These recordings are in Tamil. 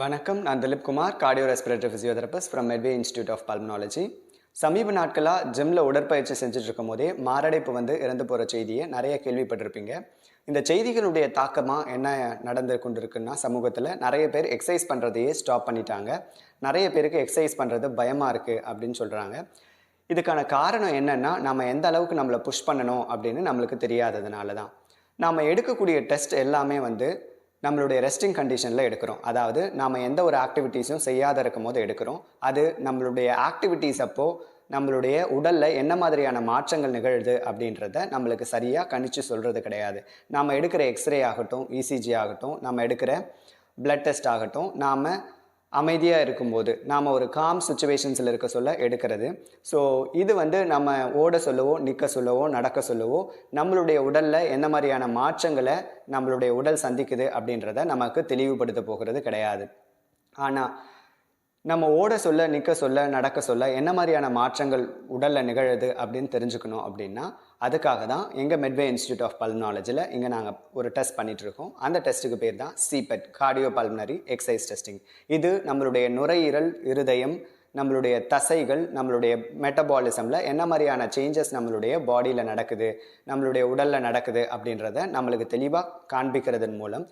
வணக்கம். நான் Dileep Kumar cardio respiratory physiotherapist from Medway Institute of Pulmonology சமீப நாட்களாக ஜிம்மில் உடற்பயிற்சி செஞ்சுட்டு இருக்கும் போதே மாரடைப்பு வந்து இறந்து போகிற செய்தியை நிறைய கேள்விப்பட்டிருப்பீங்க. இந்த செய்திகளுடைய தாக்கமாக என்ன நடந்து கொண்டிருக்குன்னா சமூகத்தில் நிறைய பேர் எக்ஸசைஸ் பண்ணுறதையே ஸ்டாப் பண்ணிட்டாங்க. நிறைய பேருக்கு எக்ஸசைஸ் பண்ணுறது பயமாக இருக்குது அப்படின்னு சொல்கிறாங்க இதுக்கான காரணம் என்னென்னா நம்ம எந்த அளவுக்கு நம்மளை புஷ் பண்ணணும் அப்படின்னு நம்மளுக்கு தெரியாததுனால தான் நாம் எடுக்கக்கூடிய டெஸ்ட் எல்லாமே வந்து நம்மளுடைய ரெஸ்டிங் கண்டிஷனில் எடுக்கிறோம். அதாவது நாம் எந்த ஒரு ஆக்டிவிட்டீஸும் செய்யாத இருக்கும் போது எடுக்கிறோம். அது நம்மளுடைய ஆக்டிவிட்டீஸ் அப்போது நம்மளுடைய உடலில் என்ன மாதிரியான மாற்றங்கள் நிகழுது அப்படின்றத நம்மளுக்கு சரியாக கணிச்சு சொல்கிறது கிடையாது. நாம் எடுக்கிற எக்ஸ்ரே ஆகட்டும் இசிஜி ஆகட்டும் நம்ம எடுக்கிற பிளட் டெஸ்ட் ஆகட்டும் நாம் அமைதியாக இருக்கும்போது நாம் ஒரு காம் சுச்சுவேஷன்ஸில் இருக்க சொல்ல எடுக்கிறது. ஸோ இது வந்து நம்ம ஓட சொல்லவோ நிற்க சொல்லவோ நடக்க சொல்லவோ நம்மளுடைய உடலில் என்ன மாதிரியான மாற்றங்களை நம்மளுடைய உடல் சந்திக்குது அப்படின்றத நமக்கு தெளிவுபடுத்த போகிறது கிடையாது. ஆனால் நம்ம ஓட சொல்ல நிற்க சொல்ல நடக்க சொல்ல என்ன மாதிரியான மாற்றங்கள் உடலில் நிகழுது அப்படின்னு தெரிஞ்சுக்கணும் அப்படின்னா அதுக்காக தான் எங்கள் மெட்வே இன்ஸ்டியூட் ஆஃப் பல்மனாலஜியில் இங்கே நாங்கள் ஒரு டெஸ்ட் பண்ணிகிட்ருக்கோம் அந்த டெஸ்ட்டுக்கு பேர் தான் CPET cardio pulmonary exercise testing இது நம்மளுடைய நுரையீரல் இருதயம் நம்மளுடைய தசைகள் நம்மளுடைய மெட்டபாலிசமில் என்ன மாதிரியான சேஞ்சஸ் நம்மளுடைய பாடியில் நடக்குது நம்மளுடைய உடலில் நடக்குது அப்படின்றத நம்மளுக்கு தெளிவாக காண்பிக்கிறதன் மூலம்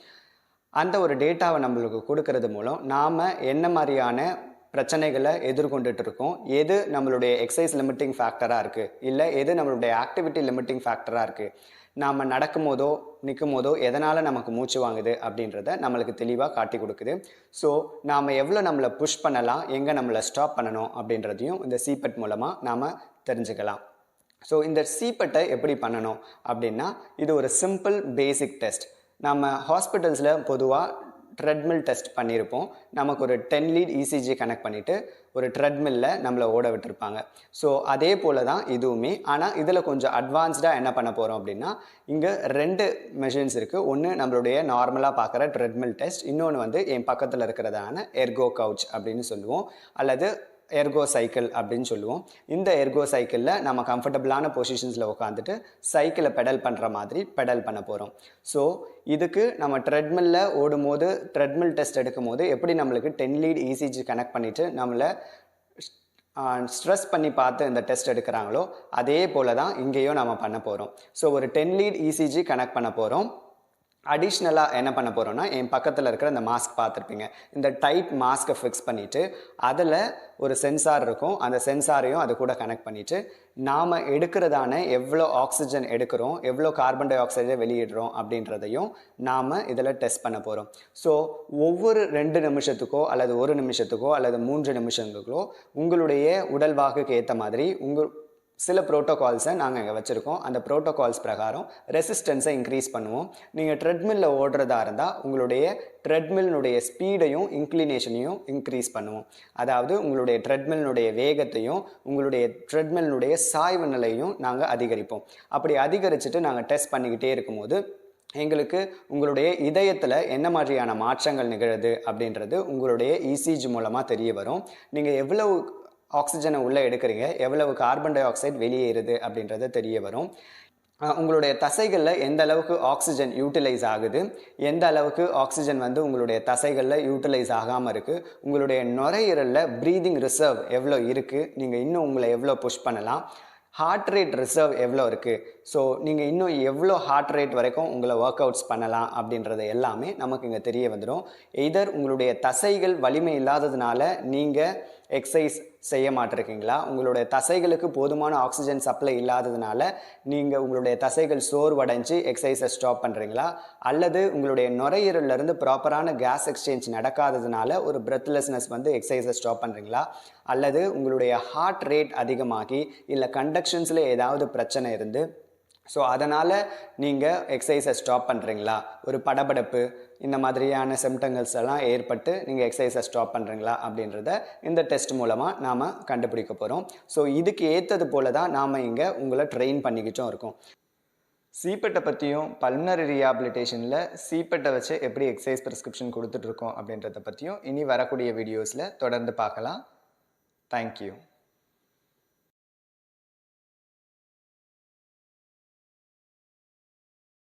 அந்த ஒரு டேட்டாவை நம்மளுக்கு கொடுக்கறது மூலம் நாம் என்ன மாதிரியான பிரச்சனைகளை எதிர்கொண்டுட்டு இருக்கோம் எது நம்மளுடைய எக்ஸசைஸ் லிமிட்டிங் ஃபேக்டராக இருக்குது இல்லை எது நம்மளுடைய ஆக்டிவிட்டி லிமிட்டிங் ஃபேக்டராக இருக்குது நாம் நடக்கும் போதோ நிற்கும் போதோ எதனால் நமக்கு மூச்சு வாங்குது அப்படின்றத நம்மளுக்கு தெளிவாக காட்டி கொடுக்குது. ஸோ நாம் எவ்வளோ நம்மளை புஷ் பண்ணலாம் எங்கே நம்மளை ஸ்டாப் பண்ணணும் அப்படின்றதையும் இந்த சீபெட் மூலமாக நாம் தெரிஞ்சுக்கலாம். ஸோ இந்த சீபெட்டை எப்படி பண்ணணும் அப்படின்னா இது ஒரு சிம்பிள் பேசிக் டெஸ்ட் நம்ம ஹாஸ்பிட்டல்ஸில் பொதுவாக ட்ரெட்மில் டெஸ்ட் பண்ணியிருப்போம் நமக்கு ஒரு டென் லீட் இசிஜி கனெக்ட் பண்ணிவிட்டு ஒரு ட்ரெட்மில்ல நம்மளை ஓட விட்டுருப்பாங்க. ஸோ அதே போல் தான் இதுவுமே. ஆனால் இதில் கொஞ்சம் அட்வான்ஸ்டாக என்ன பண்ண போகிறோம் அப்படின்னா இங்கே ரெண்டு மெஷின்ஸ் இருக்குது ஒன்று நம்மளுடைய நார்மலாக பார்க்குற ட்ரெட்மில் டெஸ்ட் இன்னொன்று வந்து என் பக்கத்தில் இருக்கிறதான எர்கோ கவுச் அப்படின்னு சொல்லுவோம். அல்லது எர்கோ சைக்கிள் அப்படின்னு சொல்லுவோம். இந்த எர்கோ சைக்கிளில் நம்ம கம்ஃபர்டபுளான பொசிஷன்ஸில் உட்காந்துட்டு சைக்கிளை பெடல் பண்ணுற மாதிரி பெடல் பண்ண போகிறோம் ஸோ இதுக்கு நம்ம ட்ரெட்மில்ல ஓடும் போது ட்ரெட்மில் டெஸ்ட் எடுக்கும் போது எப்படி நம்மளுக்கு டென் லீட் இசிஜி கனெக்ட் பண்ணிவிட்டு நம்மளை ஸ்ட்ரெஸ் பண்ணி பார்த்து இந்த டெஸ்ட் எடுக்கிறாங்களோ அதே போல தான் இங்கேயும் நம்ம பண்ண போகிறோம் ஸோ ஒரு டென் லீட் இசிஜி கனெக்ட் பண்ண போகிறோம் அடிஷ்னலாக என்ன பண்ண போகிறோம்னா என் பக்கத்தில் இருக்கிற இந்த மாஸ்க் பார்த்துருப்பீங்க. இந்த டைட் மாஸ்க்கை ஃபிக்ஸ் பண்ணிவிட்டு அதில் ஒரு சென்சார் இருக்கும். அந்த சென்சாரையும் அது கூட கனெக்ட் பண்ணிவிட்டு நாம் எடுக்கிறதான எவ்வளோ ஆக்சிஜன் எடுக்கிறோம் எவ்வளோ கார்பன் டை ஆக்சைடை வெளியிடுறோம் அப்படின்றதையும் நாம் இதில் டெஸ்ட் பண்ண போகிறோம் ஸோ ஒவ்வொரு ரெண்டு நிமிஷத்துக்கோ அல்லது ஒரு நிமிஷத்துக்கோ அல்லது மூன்று நிமிஷங்களுக்கோ உங்களுடைய உடல் வாக்குக்கு ஏற்ற மாதிரி உங்கள் சில ப்ரோட்டோகால்ஸை நாங்கள் இங்கே வச்சுருக்கோம். அந்த ப்ரோட்டோகால்ஸ் பிரகாரம் ரெசிஸ்டன்ஸை இன்க்ரீஸ் பண்ணுவோம். நீங்கள் ட்ரெட்மில்ல ஓடுறதா இருந்தால் உங்களுடைய ட்ரெட்மில்னுடைய ஸ்பீடையும் இன்க்ளினேஷனையும் இன்க்ரீஸ் பண்ணுவோம். அதாவது உங்களுடைய ட்ரெட்மில்னுடைய வேகத்தையும் உங்களுடைய ட்ரெட்மில்னுடைய சாய்வு நிலையும் நாங்கள் அதிகரிப்போம். அப்படி அதிகரிச்சுட்டு நாங்கள் டெஸ்ட் பண்ணிக்கிட்டே இருக்கும்போது எங்களுக்கு உங்களுடைய இதயத்தில் என்ன மாதிரியான மாற்றங்கள் நிகழுது அப்படின்றது உங்களுடைய இசிஜி மூலமாக தெரிய வரும். நீங்கள் எவ்வளவு ஆக்சிஜனை உள்ளே எடுக்கிறீங்க. எவ்வளவு கார்பன் டை ஆக்சைடு வெளியேறுது அப்படின்றது தெரிய வரும். உங்களுடைய தசைகளில் எந்த அளவுக்கு ஆக்சிஜன் யூட்டிலைஸ் ஆகுது? எந்த அளவுக்கு ஆக்சிஜன் வந்து உங்களுடைய தசைகளில் யூட்டிலைஸ் ஆகாமல் இருக்குது உங்களுடைய நுரையீரலில் ப்ரீதிங் ரிசர்வ் எவ்வளோ இருக்குது நீங்கள் இன்னும் உங்களை எவ்வளோ புஷ் பண்ணலாம்? ஹார்ட் ரேட் ரிசர்வ் எவ்வளோ இருக்குது ஸோ நீங்கள் இன்னும் எவ்வளோ ஹார்ட் ரேட் வரைக்கும் உங்களை ஒர்க் அவுட்ஸ் பண்ணலாம் அப்படின்றது எல்லாமே நமக்கு இங்கே தெரிய வந்துடும் எய்தர் உங்களுடைய தசைகள் வலிமை இல்லாததுனால நீங்கள் எக்ஸசைஸ் செய்ய மாட்டிருக்கீங்களா? உங்களுடைய தசைகளுக்கு போதுமான ஆக்சிஜன் சப்ளை இல்லாததுனால நீங்கள் உங்களுடைய தசைகள் சோர்வடைஞ்சு எக்ஸசைஸை ஸ்டாப் பண்ணுறீங்களா அல்லது உங்களுடைய நுரையீரல்லேருந்து ப்ராப்பரான கேஸ் எக்ஸ்சேஞ்ச் நடக்காததுனால ஒரு பிரெத்லெஸ்னஸ் வந்து எக்ஸசைஸை ஸ்டாப் பண்ணுறீங்களா அல்லது உங்களுடைய ஹார்ட் ரேட் அதிகமாகி இல்லை கண்டக்ஷன்ஸில் ஏதாவது பிரச்சனை இருந்து ஸோ அதனால் நீங்கள் எக்ஸசைஸை ஸ்டாப் பண்ணுறீங்களா ஒரு படபடப்பு இந்த மாதிரியான சிம்டங்கள்ஸ் எல்லாம் ஏற்பட்டு நீங்கள் எக்ஸசைஸை ஸ்டாப் பண்ணுறீங்களா அப்படின்றத இந்த டெஸ்ட் மூலமாக நாம் கண்டுபிடிக்க போகிறோம் ஸோ இதுக்கு ஏற்றது போல தான் நாம் இங்கே உங்களை ட்ரெயின் பண்ணிக்கிட்டும் இருக்கோம். சீப்பெட்டை பற்றியும் பல்னரி ரீஹாபிலிட்டேஷனில் சீப்பெட்டை வச்சு எப்படி எக்ஸசைஸ் ப்ரிஸ்கிரிப்ஷன் கொடுத்துட்ருக்கோம் அப்படின்றத பற்றியும் இனி வரக்கூடிய வீடியோஸில் தொடர்ந்து பார்க்கலாம். தேங்க்யூ